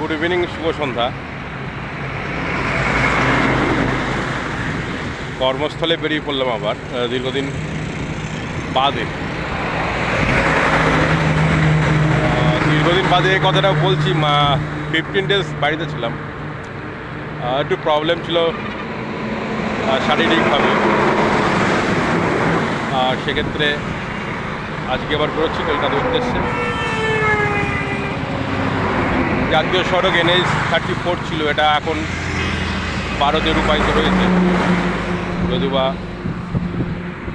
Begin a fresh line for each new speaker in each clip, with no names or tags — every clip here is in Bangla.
গুড ইভিনিং শুভ সন্ধ্যা। কর্মস্থলে বেরিয়ে পড়লাম আবার দীর্ঘদিন বাদে। দীর্ঘদিন বাদে এই কথাটা বলছি, মা ফিফটিন ডেজ বাড়িতে ছিলাম। একটু প্রবলেম ছিল শারীরিকভাবে। আর সেক্ষেত্রে আজকে আবার বেরোচ্ছি কলকাতার উদ্দেশ্যে। জাতীয় সড়ক এনএইচ থার্টি ফোর ছিল, এটা এখন ভারতে রূপায়িত হয়েছে। যদিও বা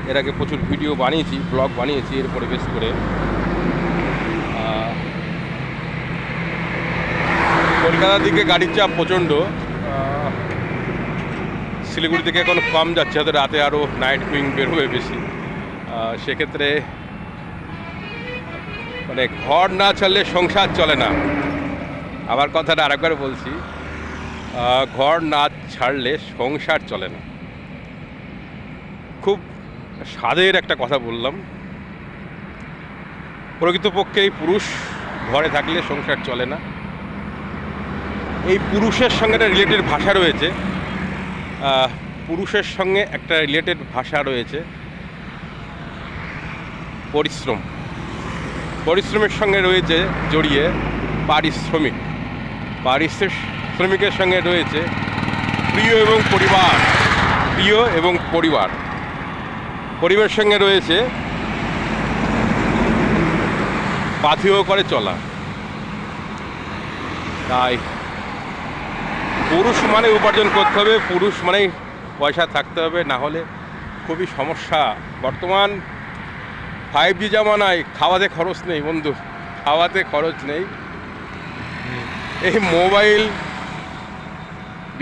এর আগে প্রচুর ভিডিও বানিয়েছি, ব্লগ বানিয়েছি এর উপরে বেশ করে কলকাতার দিকে গাড়ির চাপ প্রচণ্ড শিলিগুড়ি থেকে এখন কম যাচ্ছে হয়তো রাতে আরও নাইট কুইং বেরোবে বেশি। সেক্ষেত্রে মানে ঘর না চললে সংসার চলে না। আবার কথাটা আরেকবার বলছি ঘর না ছাড়লে সংসার চলে না। খুব স্বাদের একটা কথা বললাম। প্রকৃতপক্ষে এই পুরুষ ঘরে থাকলে সংসার চলে না। এই পুরুষের সঙ্গে একটা রিলেটেড ভাষা রয়েছে। পুরুষের সঙ্গে একটা রিলেটেড ভাষা রয়েছে। পরিশ্রম। পরিশ্রমের সঙ্গে রয়েছে জড়িয়ে পারিশ্রমিক। পারিশ্রমিকের সঙ্গে রয়েছে প্রিয় এবং পরিবার, প্রিয় এবং পরিবার। পরিবারের সঙ্গে রয়েছে পাথেয় করে চলা। তাই পুরুষ মানে উপার্জন করতে হবে, পুরুষ মানেই পয়সা থাকতে হবে, না হলে খুবই সমস্যা। বর্তমান ফাইভ জি জামানায় খাওয়াতে খরচ নেই, বন্ধু, খাওয়াতে খরচ নেই। এই মোবাইল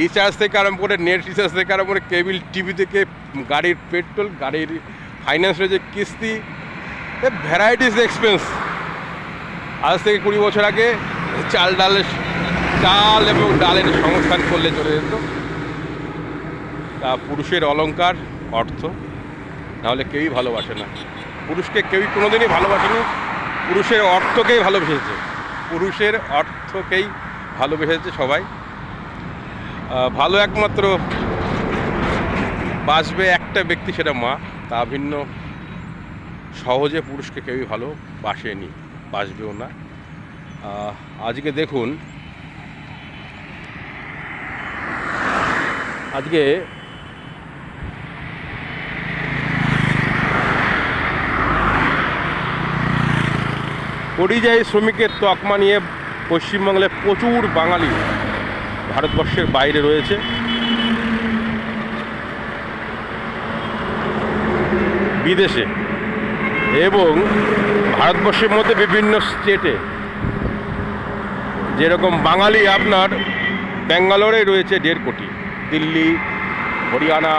রিচার্জ থেকে আরম্ভ করে নেট রিচার্জ থেকে আরম্ভ করে কেবিল টিভি থেকে গাড়ির পেট্রোল গাড়ির ফাইন্যান্স রয়েছে কিস্তি ভ্যারাইটিস এক্সপেন্স আজ থেকে কুড়ি বছর আগে চাল ডালের, চাল এবং ডালের সংস্থান করলে চলে যেত। তা পুরুষের অলংকার, অর্থ, নাহলে কেউই ভালোবাসে না। পুরুষকে কেউই কোনোদিনই ভালোবাসেনি, পুরুষের অর্থকেই ভালোবেসেছে। পুরুষের অর্থকেই ভালোবেসেছে সবাই। ভালো একমাত্র বাসবে একটা ব্যক্তি সেটা মা। তা ভিন্ন। সহজে পুরুষকে কেউই ভালো বাসেনি বাসবেও না। আজকে দেখুন, আজকে পরিযায়ী শ্রমিকের তকমা নিয়ে পশ্চিমবাংলায় প্রচুর বাঙালি ভারতবর্ষের বাইরে রয়েছে। বিদেশে এবং ভারতবর্ষের মধ্যে বিভিন্ন স্টেটে যেরকম বাঙালি আপনার ব্যাঙ্গালোরে রয়েছে দেড় কোটি, দিল্লি, হরিয়ানা,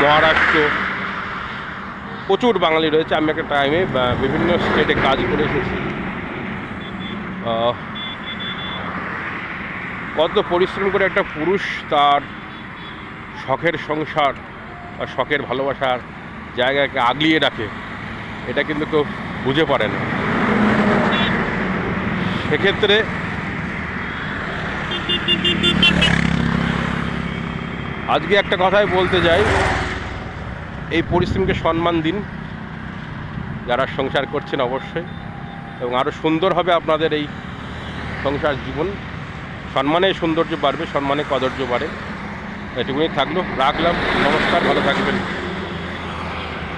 মহারাষ্ট্র, প্রচুর বাঙালি রয়েছে। আমি একটা টাইমে বিভিন্ন স্টেটে কাজ করে এসেছি। কত পরিশ্রম করে একটা পুরুষ তার শখের সংসার বা শখের ভালোবাসার জায়গাকে আগলিয়ে রাখে, এটা কিন্তু কেউ বুঝে পারে না। সেক্ষেত্রে আজকে একটা কথাই বলতে যাই এই পরিশ্রমকে সম্মান দিন, যারা সংসার করছেন অবশ্যই। এবং আরও সুন্দর হবে আপনাদের এই সংসার জীবন। সম্মানে সৌন্দর্য বাড়বে, সম্মানে কদর্য বাড়ে। এটুকুই থাকল, রাখলাম, নমস্কার, ভালো থাকবেন।